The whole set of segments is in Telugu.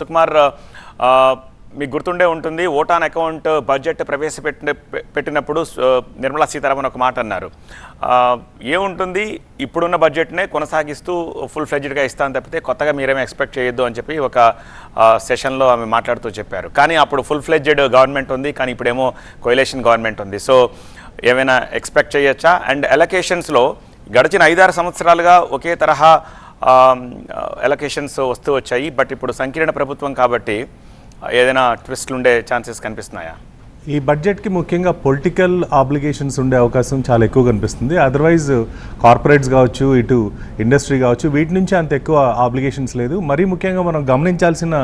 సుకుమార్ మీకు గుర్తుండే ఉంటుంది ఓటాన్ అకౌంట్ బడ్జెట్ ప్రవేశపెట్టిన పెట్టినప్పుడు నిర్మలా సీతారామన్ ఒక మాట అన్నారు. ఏముంటుంది? ఇప్పుడున్న బడ్జెట్నే కొనసాగిస్తూ ఫుల్ ఫ్లెడ్జ్డ్గా ఇస్తాను తప్పితే కొత్తగా మీరేమీ ఎక్స్పెక్ట్ చేయొద్దు అని చెప్పి ఒక సెషన్లో ఆమె మాట్లాడుతూ చెప్పారు. కానీ అప్పుడు ఫుల్ ఫ్లెడ్జ్డ్ గవర్నమెంట్ ఉంది కానీ ఇప్పుడేమో కొయిలేషన్ గవర్నమెంట్ ఉంది. సో ఏమైనా ఎక్స్పెక్ట్ చేయొచ్చా? అండ్ ఎలకేషన్స్లో గడిచిన ఐదారు సంవత్సరాలుగా ఒకే తరహా ఎలకేషన్స్ వస్తూ వచ్చాయి. బట్ ఇప్పుడు సంకీర్ణ ప్రభుత్వం కాబట్టి ఏదైనా ట్విస్ట్లు ఉండే ఛాన్సెస్ కనిపిస్తున్నాయా? ఈ బడ్జెట్కి ముఖ్యంగా పొలిటికల్ ఆబ్లిగేషన్స్ ఉండే అవకాశం చాలా ఎక్కువ కనిపిస్తుంది. అదర్వైజ్ కార్పొరేట్స్ కావచ్చు ఇటు ఇండస్ట్రీ కావచ్చు వీటి నుంచి అంత ఎక్కువ ఆబ్లిగేషన్స్ లేదు. మరీ ముఖ్యంగా మనం గమనించాల్సిన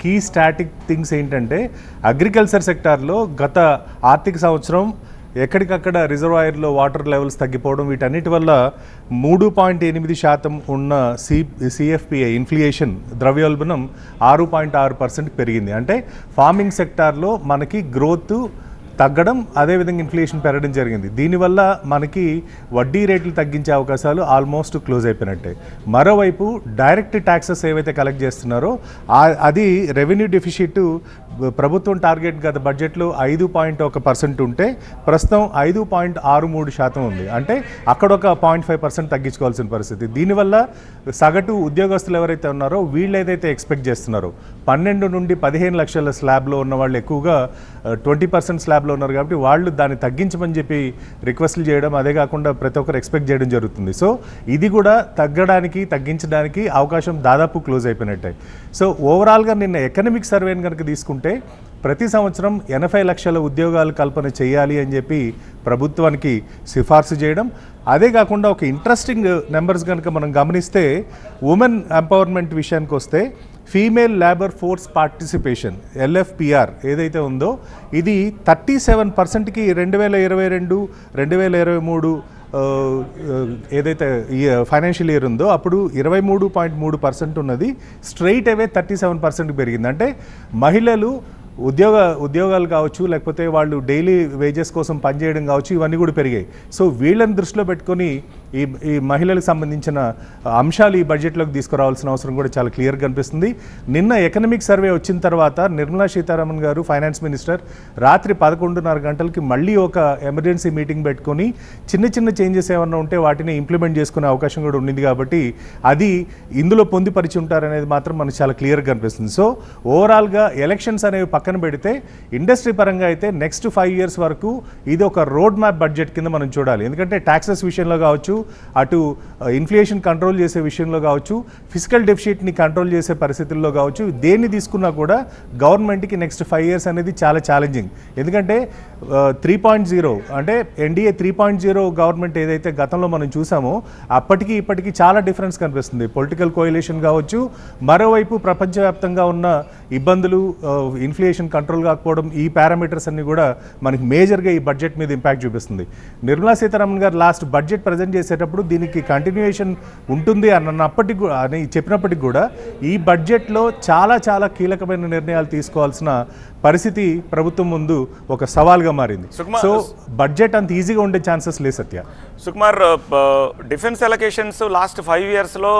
కీ స్టాటిక్ థింగ్స్ ఏంటంటే అగ్రికల్చర్ సెక్టార్లో గత ఆర్థిక సంవత్సరం ఎక్కడికక్కడ రిజర్వాయర్లో వాటర్ లెవెల్స్ తగ్గిపోవడం వీటన్నిటి వల్ల మూడు పాయింట్ ఎనిమిది శాతం ఉన్న సి సిఎఫ్పిఐ ఇన్ఫ్లియేషన్ ద్రవ్యోల్బణం ఆరు పాయింట్ ఆరు పర్సెంట్ పెరిగింది. అంటే ఫార్మింగ్ సెక్టార్లో మనకి గ్రోత్ తగ్గడం అదేవిధంగా ఇన్ఫ్లేషన్ పెరగడం జరిగింది. దీనివల్ల మనకి వడ్డీ రేట్లు తగ్గించే అవకాశాలు ఆల్మోస్ట్ క్లోజ్ అయిపోయినట్టే. మరోవైపు డైరెక్ట్ ట్యాక్సెస్ ఏవైతే కలెక్ట్ చేస్తున్నారో అది రెవెన్యూ డెఫిషిట్ ప్రభుత్వం టార్గెట్ గత బడ్జెట్లో ఐదు పాయింట్ ఒక పర్సెంట్ ఉంటే ప్రస్తుతం ఐదు పాయింట్ ఆరు మూడు శాతం ఉంది. అంటే అక్కడ ఒక పాయింట్ ఫైవ్ పర్సెంట్ తగ్గించుకోవాల్సిన పరిస్థితి. దీనివల్ల సగటు ఉద్యోగస్తులు ఎవరైతే ఉన్నారో వీళ్ళు ఏదైతే ఎక్స్పెక్ట్ చేస్తున్నారో పన్నెండు నుండి పదిహేను లక్షల స్లాబ్లో ఉన్న వాళ్ళు ఎక్కువగా ట్వంటీ పర్సెంట్ స్లాబ్లో ఉన్నారు కాబట్టి వాళ్ళు దాన్ని తగ్గించమని చెప్పి రిక్వెస్ట్లు చేయడం అదే కాకుండా ప్రతి ఒక్కరు ఎక్స్పెక్ట్ చేయడం జరుగుతుంది. సో ఇది కూడా తగ్గడానికి తగ్గించడానికి అవకాశం దాదాపు క్లోజ్ అయిపోయినట్టే. సో ఓవరాల్గా నిన్న ఎకనమిక్ సర్వేని కనుక తీసుకుంటే ప్రతి సంవత్సరం ఎనభై లక్షల ఉద్యోగాలు కల్పన చేయాలి అని చెప్పి ప్రభుత్వానికి సిఫార్సు చేయడం. అదే కాకుండా ఒక ఇంట్రెస్టింగ్ నెంబర్స్ కనుక మనం గమనిస్తే ఉమెన్ ఎంపవర్మెంట్ విషయానికి వస్తే female labour force participation LFPR ఏదైతే ఉందో ఇది థర్టీ సెవెన్ పర్సెంట్కి రెండు వేల ఇరవై రెండు రెండు వేల ఇరవై మూడు ఏదైతే ఈ ఫైనాన్షియల్ ఇయర్ ఉందో అప్పుడు ఇరవై మూడు పాయింట్ మూడు పర్సెంట్ ఉన్నది. స్ట్రైట్ అవే థర్టీ సెవెన్ పర్సెంట్కి పెరిగింది. అంటే మహిళలు ఉద్యోగ ఉద్యోగాలు కావచ్చు లేకపోతే వాళ్ళు డైలీ వేజెస్ కోసం పనిచేయడం కావచ్చు ఇవన్నీ కూడా పెరిగాయి. సో వీళ్ళని దృష్టిలో పెట్టుకొని ఈ ఈ మహిళలకు సంబంధించిన అంశాలు ఈ బడ్జెట్లోకి తీసుకురావాల్సిన అవసరం కూడా చాలా క్లియర్గా కనిపిస్తుంది. నిన్న ఎకనమిక్ సర్వే వచ్చిన తర్వాత నిర్మలా సీతారామన్ గారు ఫైనాన్స్ మినిస్టర్ రాత్రి పదకొండున్నర గంటలకి మళ్ళీ ఒక ఎమర్జెన్సీ మీటింగ్ పెట్టుకొని చిన్న చిన్న చేంజెస్ ఏమన్నా ఉంటే వాటిని ఇంప్లిమెంట్ చేసుకునే అవకాశం కూడా ఉండింది కాబట్టి అది ఇందులో పొందుపరిచి ఉంటారనేది మాత్రం మనకు చాలా క్లియర్గా కనిపిస్తుంది. సో ఓవరాల్గా ఎలక్షన్స్ అనేవి పక్కన పెడితే ఇండస్ట్రీ పరంగా అయితే నెక్స్ట్ ఫైవ్ ఇయర్స్ వరకు ఇది ఒక రోడ్ మ్యాప్ బడ్జెట్ కింద మనం చూడాలి. ఎందుకంటే ట్యాక్సెస్ విషయంలో కావచ్చు అటు ఇన్ఫ్లేషన్ కంట్రోల్ చేసే విషయంలో కావచ్చు ఫిజికల్ డెఫిషిట్ని కంట్రోల్ చేసే పరిస్థితుల్లో కావచ్చు దేన్ని తీసుకున్నా కూడా గవర్నమెంట్కి నెక్స్ట్ ఫైవ్ ఇయర్స్ అనేది చాలా ఛాలెంజింగ్ ఎందుకంటే త్రీ పాయింట్ జీరో అంటే NDA three point zero government ఏదైతే గతంలో మనం చూసామో అప్పటికి ఇప్పటికి చాలా డిఫరెన్స్ కనిపిస్తుంది. పొలిటికల్ కోయిలేషన్ కావచ్చు మరోవైపు ప్రపంచవ్యాప్తంగా ఉన్న ఇబ్బందులు ఇన్ఫ్లేషన్ కంట్రోల్ కాకపోవడం ఈ పారామీటర్స్ అన్ని కూడా మనకి మేజర్గా ఈ బడ్జెట్ మీద ఇంపాక్ట్ చూపిస్తుంది. నిర్మలా సీతారామన్ గారు లాస్ట్ బడ్జెట్ ప్రజెంట్ చేసేటప్పుడు దీనికి కంటిన్యూయేషన్ ఉంటుంది అన్నప్పటికి అని చెప్పినప్పటికి కూడా ఈ బడ్జెట్లో చాలా చాలా కీలకమైన నిర్ణయాలు తీసుకోవాల్సిన పరిస్థితి ప్రభుత్వం ముందు ఒక సవాల్గా మారింది. సుకుమార్- సో బడ్జెట్ అంత ఈజీగా ఉండే ఛాన్సెస్ లేదు Satya. Sukumar defence allocations last five ఇయర్స్లో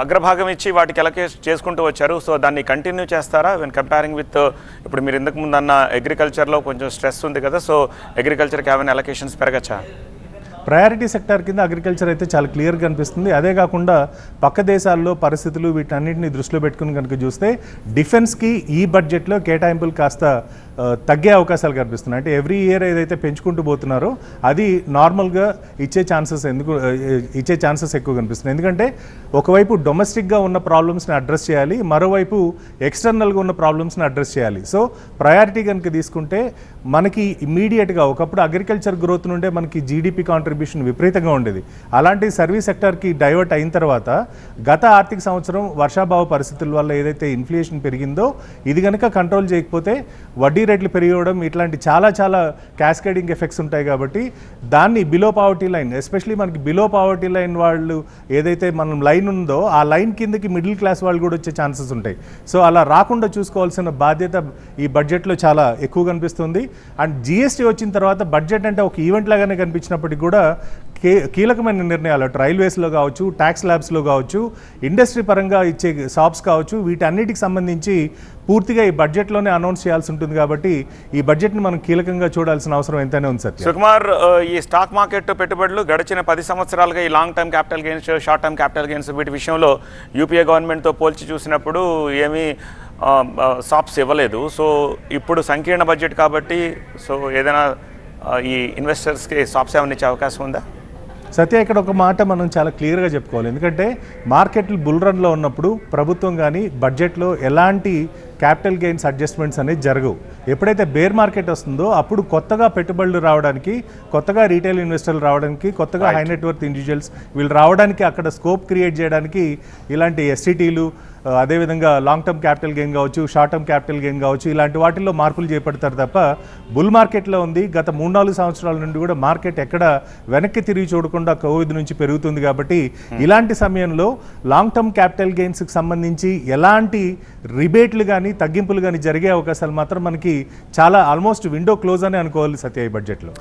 అగ్రభాగం ఇచ్చి వాటికి ఎలకేట్ చేసుకుంటూ వచ్చారు. సో దాన్ని కంటిన్యూ చేస్తారా? వెన్ కంపేరింగ్ విత్ ఇప్పుడు మీరు ఇంతకు ముందు అన్న అగ్రికల్చర్లో కొంచెం స్ట్రెస్ ఉంది కదా. సో అగ్రికల్చర్కి ఏమైనా ఎలకేషన్స్ పెరగచ్చా? ప్రయారిటీ సెక్టార్ కింద అగ్రికల్చర్ అయితే చాలా క్లియర్గా అనిపిస్తుంది. అదే కాకుండా పక్క దేశాల్లో పరిస్థితులు వీటన్నిటిని దృష్టిలో పెట్టుకుని కనుక చూస్తే డిఫెన్స్కి ఈ బడ్జెట్లో కేటాయింపులు కాస్త తగ్గే అవకాశాలు కనిపిస్తున్నాయి. అంటే ఎవ్రీ ఇయర్ ఏదైతే పెంచుకుంటూ పోతున్నారో అది నార్మల్గా ఇచ్చే ఛాన్సెస్ ఎందుకు ఇచ్చే ఛాన్సెస్ ఎక్కువ కనిపిస్తున్నాయి. ఎందుకంటే ఒకవైపు డొమెస్టిక్గా ఉన్న ప్రాబ్లమ్స్ని అడ్రస్ చేయాలి మరోవైపు ఎక్స్టర్నల్గా ఉన్న ప్రాబ్లమ్స్ని అడ్రస్ చేయాలి. సో ప్రయారిటీ కనుక తీసుకుంటే మనకి ఇమీడియట్గా ఒకప్పుడు అగ్రికల్చర్ గ్రోత్ నుండే మనకి జీడిపి కాంట్రిబ్యూషన్ విపరీతంగా ఉండేది. అలాంటి సర్వీస్ సెక్టార్కి డైవర్ట్ అయిన తర్వాత గత ఆర్థిక సంవత్సరం వర్షాభావ పరిస్థితుల వల్ల ఏదైతే ఇన్ఫ్లేషన్ పెరిగిందో ఇది కనుక కంట్రోల్ చేయకపోతే వడ్డీ రేట్లు పెరిగడం ఇట్లాంటి చాలా చాలా క్యాస్కేడింగ్ ఎఫెక్ట్స్ ఉంటాయి కాబట్టి దాన్ని బిలో పావర్టీ లైన్ ఎస్పెషలీ మనకి బిలో పావర్టీ లైన్ వాళ్ళు ఏదైతే మనం లైన్ ఉందో ఆ లైన్ కిందకి మిడిల్ క్లాస్ వాళ్ళు కూడా వచ్చే ఛాన్సెస్ ఉంటాయి. సో అలా రాకుండా చూసుకోవాల్సిన బాధ్యత ఈ బడ్జెట్లో చాలా ఎక్కువ కనిపిస్తుంది. అండ్ జిఎస్టీ వచ్చిన తర్వాత బడ్జెట్ అంటే ఒక ఈవెంట్ లాగానే కనిపించినప్పటికీ కూడా కే కీలకమైన నిర్ణయాలు రైల్వేస్లో కావచ్చు ట్యాక్స్ ల్యాబ్స్లో కావచ్చు ఇండస్ట్రీ పరంగా ఇచ్చే షాప్స్ కావచ్చు వీటన్నిటికి సంబంధించి పూర్తిగా ఈ బడ్జెట్లోనే అనౌన్స్ చేయాల్సి ఉంటుంది కాబట్టి ఈ బడ్జెట్ని మనం కీలకంగా చూడాల్సిన అవసరం ఎంతైనా ఉంది సత్య. సుకుమార్ ఈ స్టాక్ మార్కెట్ పెట్టుబడులు గడిచిన పది సంవత్సరాలుగా ఈ long term capital gains short term capital gains వీటి విషయంలో యూపీఏ గవర్నమెంట్తో పోల్చి చూసినప్పుడు ఏమీ సాప్స్ ఇవ్వలేదు. సో ఇప్పుడు సంకీర్ణ బడ్జెట్ కాబట్టి సో ఏదైనా ఈ ఇన్వెస్టర్స్కి సాప్స్ ఏమైనా ఇచ్చే అవకాశం ఉందా? సత్య ఇక్కడ ఒక మాట మనం చాలా క్లియర్గా చెప్పుకోవాలి. ఎందుకంటే మార్కెట్లు బుల్ రన్లో ఉన్నప్పుడు ప్రభుత్వం కానీ బడ్జెట్లో ఎలాంటి క్యాపిటల్ గెయిన్స్ అడ్జస్ట్మెంట్స్ అనేది జరగవు. ఎప్పుడైతే బేర్ మార్కెట్ వస్తుందో అప్పుడు కొత్తగా పెట్టుబడులు రావడానికి కొత్తగా రీటైల్ ఇన్వెస్టర్లు రావడానికి కొత్తగా హై నెట్వర్త్ ఇండివిజువల్స్ వీళ్ళు రావడానికి అక్కడ స్కోప్ క్రియేట్ చేయడానికి ఇలాంటి ఎస్టీటీలు అదేవిధంగా లాంగ్ టర్మ్ క్యాపిటల్ గెయిన్ కావచ్చు షార్ట్ టర్మ్ క్యాపిటల్ గెయిన్ కావచ్చు ఇలాంటి వాటిల్లో మార్పులు చేపడతారు తప్ప బుల్ మార్కెట్లో ఉంది. గత మూడు నాలుగు సంవత్సరాల నుండి కూడా మార్కెట్ ఎక్కడ వెనక్కి తిరిగి చూడకుండా కోవిడ్ నుంచి పెరుగుతుంది కాబట్టి ఇలాంటి సమయంలో లాంగ్ టర్మ్ క్యాపిటల్ గెయిన్స్కి సంబంధించి ఎలాంటి రిబేట్లు కానీ తగ్గింపులు కానీ జరిగే అవకాశాలు మాత్రం మనకి చాలా ఆల్మోస్ట్ విండో క్లోజ్ అని అనుకోవాలి సత్య ఈ బడ్జెట్లో